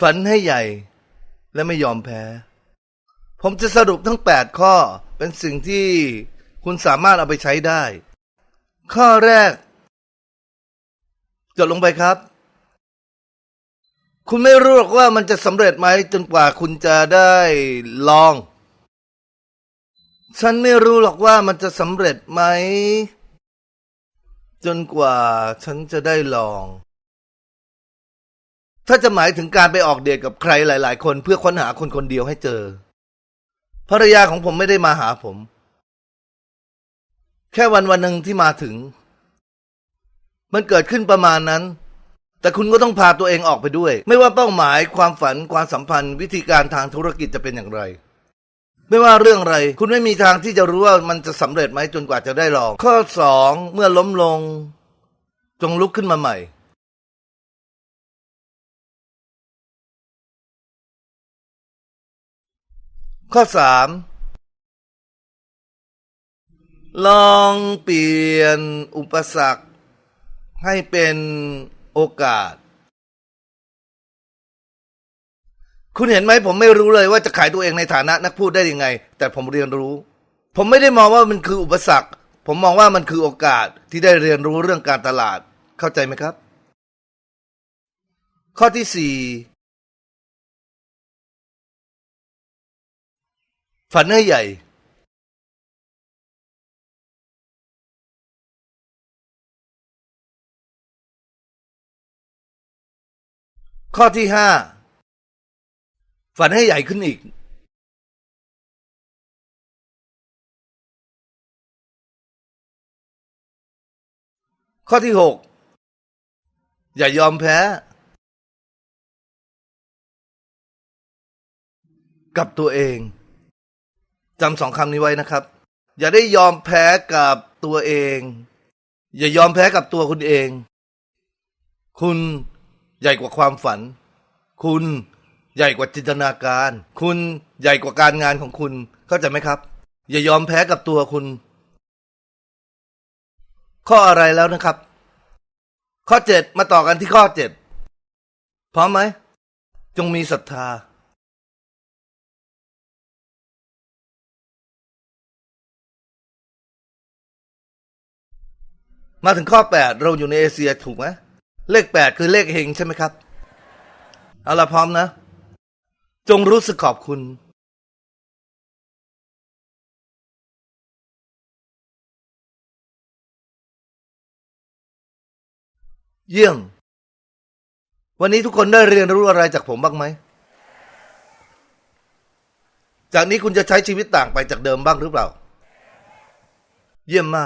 ฝันให้ใหญ่และไม่ยอมแพ้ ผมจะสรุปทั้งแปดข้อเป็นสิ่งที่คุณสามารถเอาไปใช้ได้ ข้อแรก จดลงไปครับ คุณไม่รู้หรอกว่ามันจะสำเร็จไหมจนกว่าคุณจะได้ลอง ฉันไม่รู้หรอกว่ามันจะสำเร็จไหม จนกว่าฉันจะได้ลอง ถ้าจะหมายถึงการไปออกเดทกับใครหลาย ๆ คนเพื่อค้นหาคนคนเดียวให้เจอ ภรรยาของผมไม่ได้มาหาผม แค่วันวันหนึ่งที่มาถึง มันเกิดขึ้นประมาณนั้น แต่คุณก็ต้องพาตัวเองออกไปด้วย ไม่ว่าเป้าหมายความฝันความสัมพันธ์ วิธีการทางธุรกิจจะเป็นอย่างไร ไม่ว่าเรื่องอะไร คุณไม่มีทางที่จะรู้ว่ามันจะสำเร็จไหมจนกว่าจะได้ลอง ข้อสองเมื่อล้มลง จงลุกขึ้นมาใหม่ ข้อสามลองเปลี่ยนอุปสรรค ให้เป็นโอกาส คุณเห็นไหมผมไม่รู้เลยว่าจะขายตัวเองในฐานะนักพูดได้ยังไง แต่ผมเรียนรู้ ผมไม่ได้มองว่ามันคืออุปสรรค ผมมองว่ามันคือโอกาสที่ได้เรียนรู้เรื่องการตลาด เข้าใจไหมครับ ข้อที่สี่ ฝันให้ใหญ่ข้อที่ห้าฝันให้ใหญ่ขึ้นอีก ข้อที่หกอย่ายอมแพ้ กับตัวเอง จำสองคำนี้ไว้นะครับ อย่าได้ยอมแพ้กับตัวเอง อย่ายอมแพ้กับตัวคุณเอง คุณใหญ่กว่าความฝัน คุณใหญ่กว่าจินตนาการ คุณใหญ่กว่าการงานของคุณ เข้าใจไหมครับ อย่ายอมแพ้กับตัวคุณ ข้ออะไรแล้วนะครับ ข้อเจ็ดมาต่อกันที่ข้อเจ็ดพร้อมไหม จงมีศรัทธา มาถึงข้อแปดเราอยู่ในเอเชียถูกไหมเลขแปดคือเลขเฮงใช่ไหมครับ เอาละพร้อมนะ จงรู้สึกขอบคุณ เยี่ยม วันนี้ทุกคนได้เรียนรู้อะไรจากผมบ้างไหม จากนี้คุณจะใช้ชีวิตต่างไปจากเดิมบ้างหรือเปล่า เยี่ยมมาก